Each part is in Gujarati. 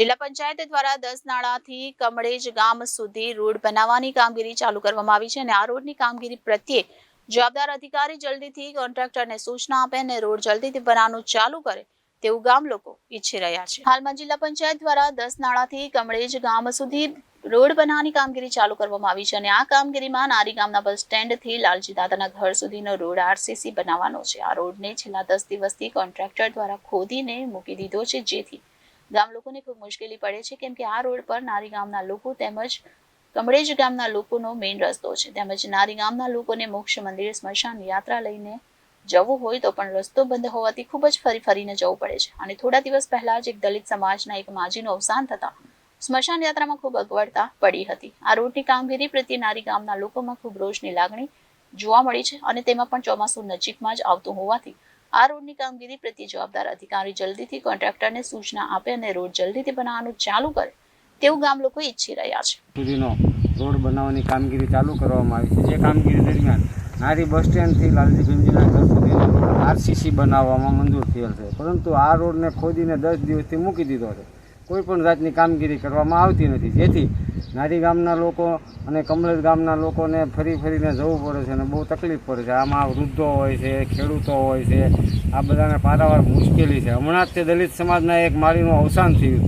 જિલ્લા પંચાયત દ્વારા દસ નાળાથી કમળેજ ગામ સુધી રોડ બનાવવાની કામગીરી ચાલુ કરવામાં આવી છે અને આ રોડની કામગીરી પ્રત્યે જવાબદાર અધિકારી જલ્દીથી કોન્ટ્રાક્ટરને સૂચના આપે અને રોડ જલ્દીથી બનાવવાનું ચાલુ કરે તેવું ગામ લોકો ઈચ્છી રહ્યા છે. હાલમાં જિલ્લા પંચાયત દ્વારા દસ નાળાથી કમળેજ ગામ સુધી રોડ બનાવવાની કામગીરી ચાલુ કરવામાં આવી છે અને આ કામગીરીમાં નારી ગામના બસ સ્ટેન્ડથી લાલજી દાદાના ઘર સુધીનો રોડ આરસીસી બનાવવાનો છે. આ રોડને છેલ્લા દસ દિવસથી કોન્ટ્રાક્ટર દ્વારા ખોદીને મૂકી દીધો છે, જેથી ગામ લોકોને ખૂબ મુશ્કેલી પડે છે. કેમ કે આ રોડ પર નારી ગામના લોકો તેમજ કમળેજ ગામના લોકોનો મેઇન રસ્તો છે. તેમજ નારી ગામના લોકોને મોક્ષ મંદિર સ્મશાન યાત્રા લઈને જવું હોય તો પણ રસ્તો બંધ હોવાથી ખૂબ જ ફરી ફરીને જવું પડે છે. અને થોડા દિવસ પહેલા જ એક દલિત સમાજના એક માજીનું અવસાન થતા સ્મશાન યાત્રામાં ખૂબ અગવડતા પડી હતી. આ રોડની કામગીરી પ્રત્યે નારી ગામના લોકોમાં ખૂબ રોષની લાગણી જોવા મળી છે અને તેમાં પણ ચોમાસું નજીકમાં જ આવતું હોવાથી આ રોડની કામગીરી પ્રત્યે જવાબદાર અધિકારી જલ્દીથી કોન્ટ્રાક્ટરને સૂચના આપે અને રોડ જલ્દીથી બનાવવાનું ચાલુ કરે તેવું ગામ લોકો ઈચ્છી રહ્યા છે. સુધીનો રોડ બનાવવાની કામગીરી ચાલુ કરવામાં આવી છે. જે કામગીરી દરમિયાન નારી બસ સ્ટેન્ડથી લાલજી ભીમજીના ઘર સુધીનો આરસીસી બનાવવામાં મંજૂર થયેલ છે. પરંતુ આ રોડને ખોદીને દસ દિવસથી મૂકી દીધો છે. કોઈ પણ જાતની કામગીરી કરવામાં આવતી નથી. જેથી નારી ગામના લોકો અને કમલેશ ગામના લોકોને ફરી ફરીને જવું પડે છે અને બહુ તકલીફ પડે છે. આમાં વૃદ્ધો હોય છે, ખેડૂતો હોય છે, આ બધાને પારાવાર મુશ્કેલી છે. હમણાં જ તે દલિત સમાજના એક માળીનું અવસાન થયું.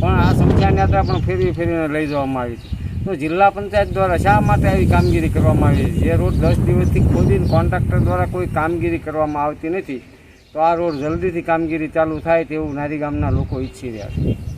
પણ આ સમસ્યા યાત્રા પણ ફેરવી ફેરીને લઈ જવામાં આવી છે. તો જિલ્લા પંચાયત દ્વારા શા માટે આવી કામગીરી કરવામાં આવી છે? જે રોડ દસ દિવસથી ખોદીને કોન્ટ્રાક્ટર દ્વારા કોઈ કામગીરી કરવામાં આવતી નથી, તો આ રોડ જલ્દીથી કામગીરી ચાલુ થાય તેવું નારી ગામના લોકો ઈચ્છી રહ્યા છે.